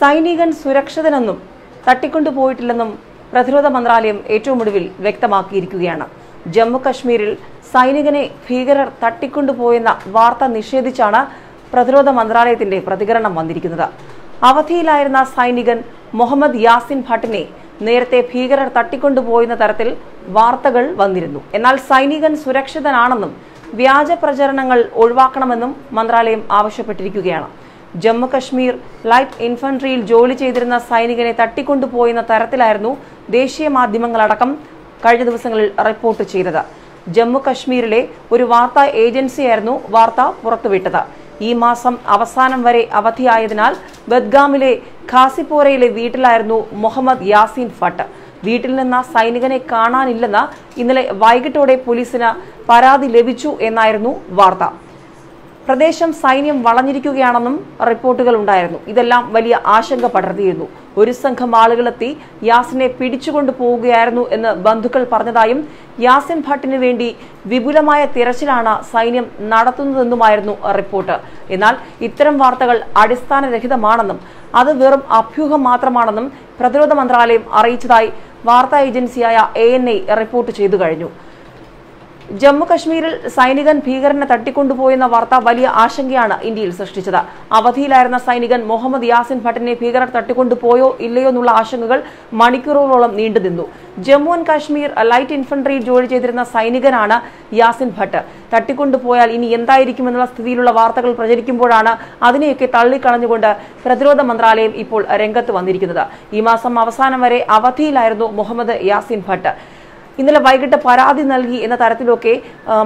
സൈനികൻ സുരക്ഷിതനെന്നും തട്ടിക്കൊണ്ടുപോയിട്ടില്ലെന്നും പ്രതിരോധ മന്ത്രാലയം ഏറ്റവും ഒടുവിൽ വ്യക്തമാക്കിയിരിക്കുകയാണ്. ജമ്മു കശ്മീരിൽ സൈനികനെ ഭീകരർ തട്ടിക്കൊണ്ടുപോയെന്ന വാർത്ത നിഷേധിച്ചാണ് പ്രതിരോധ മന്ത്രാലയത്തിന്റെ പ്രതികരണം വന്നിരിക്കുന്നത്. അവധിയിലായിരുന്ന സൈനികൻ മുഹമ്മദ് യാസിൻ ഭട്ടിനെ നേരത്തെ ഭീകരർ തട്ടിക്കൊണ്ടുപോയെന്ന തരത്തിൽ വാർത്തകൾ വന്നിരുന്നു. എന്നാൽ സൈനികൻ സുരക്ഷിതനാണെന്നും വ്യാജ പ്രചരണങ്ങൾ ഒഴിവാക്കണമെന്നും മന്ത്രാലയം ആവശ്യപ്പെട്ടിരിക്കുകയാണ്. ജമ്മു കശ്മീർ ലൈറ്റ് ഇൻഫൻട്രിയിൽ ജോലി ചെയ്തിരുന്ന സൈനികനെ തട്ടിക്കൊണ്ടുപോയെന്ന തരത്തിലായിരുന്നു ദേശീയ മാധ്യമങ്ങളടക്കം കഴിഞ്ഞ ദിവസങ്ങളിൽ റിപ്പോർട്ട് ചെയ്തത്. ജമ്മു കശ്മീരിലെ ഒരു വാർത്താ ഏജൻസിയായിരുന്നു വാർത്ത പുറത്തുവിട്ടത്. ഈ മാസം അവസാനം വരെ അവധിയായതിനാൽ ബദ്ഗാമിലെ ഖാസിപ്പോരയിലെ വീട്ടിലായിരുന്നു മുഹമ്മദ് യാസീൻ ഫട്ട് വീട്ടിൽ നിന്ന് സൈനികനെ കാണാനില്ലെന്ന് ഇന്നലെ വൈകിട്ടോടെ പോലീസിന് പരാതി ലഭിച്ചു എന്നായിരുന്നു വാർത്ത. പ്രദേശം സൈന്യം വളഞ്ഞിരിക്കുകയാണെന്നും റിപ്പോർട്ടുകൾ ഉണ്ടായിരുന്നു. ഇതെല്ലാം വലിയ ആശങ്ക പടർത്തിയിരുന്നു. ഒരു സംഘം ആളുകളെത്തി യാസിനെ പിടിച്ചുകൊണ്ടു പോവുകയായിരുന്നു എന്ന് ബന്ധുക്കൾ പറഞ്ഞതായും യാസിൻ ഭട്ടിന് വേണ്ടി വിപുലമായ തിരച്ചിലാണ് സൈന്യം നടത്തുന്നതെന്നുമായിരുന്നു റിപ്പോർട്ട്. എന്നാൽ ഇത്തരം വാർത്തകൾ അടിസ്ഥാനരഹിതമാണെന്നും അത് വെറും അഭ്യൂഹം മാത്രമാണെന്നും പ്രതിരോധ മന്ത്രാലയം അറിയിച്ചതായി വാർത്താ ഏജൻസിയായ എ റിപ്പോർട്ട് ചെയ്തു കഴിഞ്ഞു. ജമ്മു കശ്മീരിൽ സൈനികൻ ഭീകരനെ തട്ടിക്കൊണ്ടുപോയെന്ന വാർത്ത വലിയ ആശങ്കയാണ് ഇന്ത്യയിൽ സൃഷ്ടിച്ചത്. അവധിയിലായിരുന്ന സൈനികൻ മുഹമ്മദ് യാസിൻ ഭട്ടിനെ ഭീകരർ തട്ടിക്കൊണ്ടുപോയോ ഇല്ലയോ എന്നുള്ള ആശങ്കകൾ മണിക്കൂറുകളോളം നീണ്ടുനിന്നു. Jammu and Kashmir light infantry ജോലി ചെയ്തിരുന്ന സൈനികനാണ് യാസിൻ ഭട്ട്. തട്ടിക്കൊണ്ടുപോയാൽ ഇനി എന്തായിരിക്കുമെന്നുള്ള സ്ഥിതിയിലുള്ള വാർത്തകൾ പ്രചരിക്കുമ്പോഴാണ് അതിനെയൊക്കെ തള്ളിക്കളഞ്ഞുകൊണ്ട് പ്രതിരോധ മന്ത്രാലയം ഇപ്പോൾ രംഗത്ത് വന്നിരിക്കുന്നത്. ഈ മാസം അവസാനം വരെ അവധിയിലായിരുന്നു മുഹമ്മദ് യാസിൻ ഭട്ട്. ഇന്നലെ വൈകിട്ട് പരാതി നൽകി എന്ന തരത്തിലൊക്കെ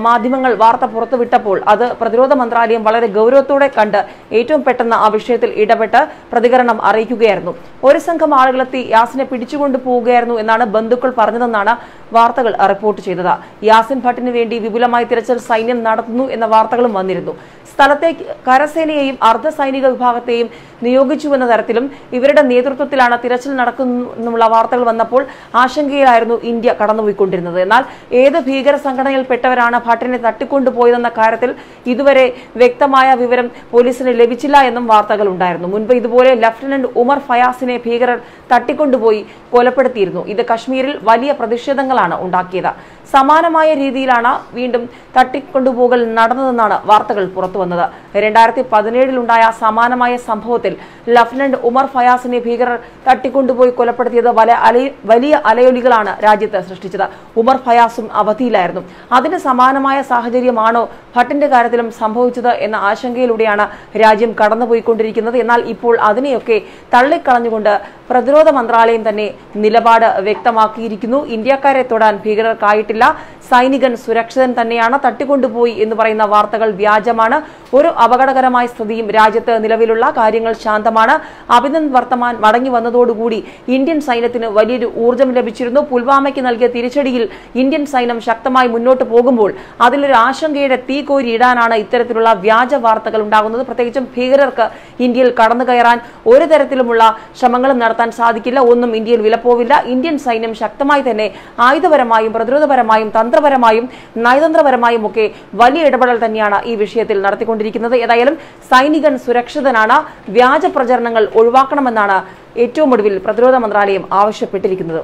മാധ്യമങ്ങൾ വാർത്ത പുറത്തുവിട്ടപ്പോൾ അത് പ്രതിരോധ മന്ത്രാലയം വളരെ ഗൗരവത്തോടെ കണ്ട് ഏറ്റവും പെട്ടെന്ന് ആ വിഷയത്തിൽ ഇടപെട്ട് പ്രതികരണം അറിയിക്കുകയായിരുന്നു. ഒരു സംഘം ആളുകളെത്തി യാസിനെ പിടിച്ചുകൊണ്ടു പോവുകയായിരുന്നു എന്നാണ് ബന്ധുക്കൾ പറഞ്ഞതെന്നാണ് വാർത്തകൾ റിപ്പോർട്ട് ചെയ്തത്. യാസിൻ ഭട്ടിന് വേണ്ടി വിപുലമായി തിരച്ചിൽ സൈന്യം നടത്തുന്നു എന്ന വാർത്തകളും വന്നിരുന്നു. സ്ഥലത്തേക്ക് കരസേനയെയും അർദ്ധസൈനിക വിഭാഗത്തെയും നിയോഗിച്ചുവെന്ന തരത്തിലും ഇവരുടെ നേതൃത്വത്തിലാണ് തിരച്ചിൽ നടക്കുന്നുള്ള വാർത്തകൾ വന്നപ്പോൾ ആശങ്കയിലായിരുന്നു ഇന്ത്യ കടന്നുപോയിക്കൊണ്ടിരുന്നത്. എന്നാൽ ഏത് ഭീകര സംഘടനയിൽപ്പെട്ടവരാണ് ഭട്ടിനെ തട്ടിക്കൊണ്ടുപോയതെന്ന കാര്യത്തിൽ ഇതുവരെ വ്യക്തമായ വിവരം പോലീസിന് ലഭിച്ചില്ല എന്നും വാർത്തകൾ ഉണ്ടായിരുന്നു. മുൻപ് ഇതുപോലെ ലഫ്റ്റനന്റ് ഉമർ ഫയാസിനെ ഭീകരർ തട്ടിക്കൊണ്ടുപോയി കൊലപ്പെടുത്തിയിരുന്നു. ഇത് കശ്മീരിൽ വലിയ പ്രതിഷേധങ്ങളാണ് ഉണ്ടാക്കിയത്. സമാനമായ രീതിയിലാണ് വീണ്ടും തട്ടിക്കൊണ്ടുപോകൽ നടന്നതെന്നാണ് വാർത്തകൾ പുറത്തുവന്നത്. രണ്ടായിരത്തി പതിനേഴിലുണ്ടായ സമാനമായ സംഭവത്തിൽ ലഫ്റ്റനന്റ് ഉമർ ഫയാസിനെ ഭീകരർ തട്ടിക്കൊണ്ടുപോയി കൊലപ്പെടുത്തിയത് വലിയ അലയൊലികളാണ് രാജ്യത്ത് സൃഷ്ടിച്ചത്. ഉമർ ഫയാസും അവധിയിലായിരുന്നു. അതിന് സമാനമായ സാഹചര്യമാണോ ഭട്ടിന്റെ കാര്യത്തിലും സംഭവിച്ചത് എന്ന ആശങ്കയിലൂടെയാണ് രാജ്യം കടന്നുപോയിക്കൊണ്ടിരിക്കുന്നത്. എന്നാൽ ഇപ്പോൾ അതിനെയൊക്കെ തള്ളിക്കളഞ്ഞുകൊണ്ട് പ്രതിരോധ മന്ത്രാലയം തന്നെ നിലപാട് വ്യക്തമാക്കിയിരിക്കുന്നു. ഇന്ത്യക്കാരെ തൊടാൻ ഭീകരർക്കായിട്ടില്ല. സൈനികൻ സുരക്ഷിതൻ തന്നെയാണ് തട്ടിക്കൊണ്ടുപോയി എന്ന് പറയുന്ന വാർത്തകൾ വ്യാജമാണ്. ഒരു അപകടകരമായ സ്ഥിതിയും രാജ്യത്ത് നിലവിലുള്ള കാര്യങ്ങൾ ശാന്തമാണ്. അഭിനന്ദ് വർത്തമാൻ മടങ്ങി വന്നതോടുകൂടി ഇന്ത്യൻ സൈന്യത്തിന് വലിയൊരു ഊർജം ലഭിച്ചിരുന്നു. പുൽവാമയ്ക്ക് നൽകിയ തിരിച്ചടിയിൽ ഇന്ത്യൻ സൈന്യം ശക്തമായി മുന്നോട്ട് പോകുമ്പോൾ അതിലൊരു ആശങ്കയുടെ തീ കോരിയിടാനാണ് ഇത്തരത്തിലുള്ള വ്യാജ വാർത്തകൾ ഉണ്ടാകുന്നത്. പ്രത്യേകിച്ചും ഭീകരർക്ക് ഇന്ത്യയിൽ കടന്നു കയറാൻ ഒരു തരത്തിലുമുള്ള ശ്രമങ്ങളും നടത്താൻ സാധിക്കില്ല ഒന്നും ഇന്ത്യയിൽ വിലപ്പോവില്ല. ഇന്ത്യൻ സൈന്യം ശക്തമായി തന്നെ ആയുധപരമായും പ്രതിരോധപരമായും തന്ത്രപരമായും നയതന്ത്രപരമായും ഒക്കെ വലിയ ഇടപെടൽ തന്നെയാണ് ഈ വിഷയത്തിൽ നടത്തിക്കൊണ്ടിരിക്കുന്നത്. ഏതായാലും സൈനികൻ സുരക്ഷിതനാണ്. വ്യാജ പ്രചരണങ്ങൾ ഒഴിവാക്കണമെന്നാണ് ഏറ്റവും ഒടുവിൽ പ്രതിരോധ മന്ത്രാലയം ആവശ്യപ്പെട്ടിരിക്കുന്നത്.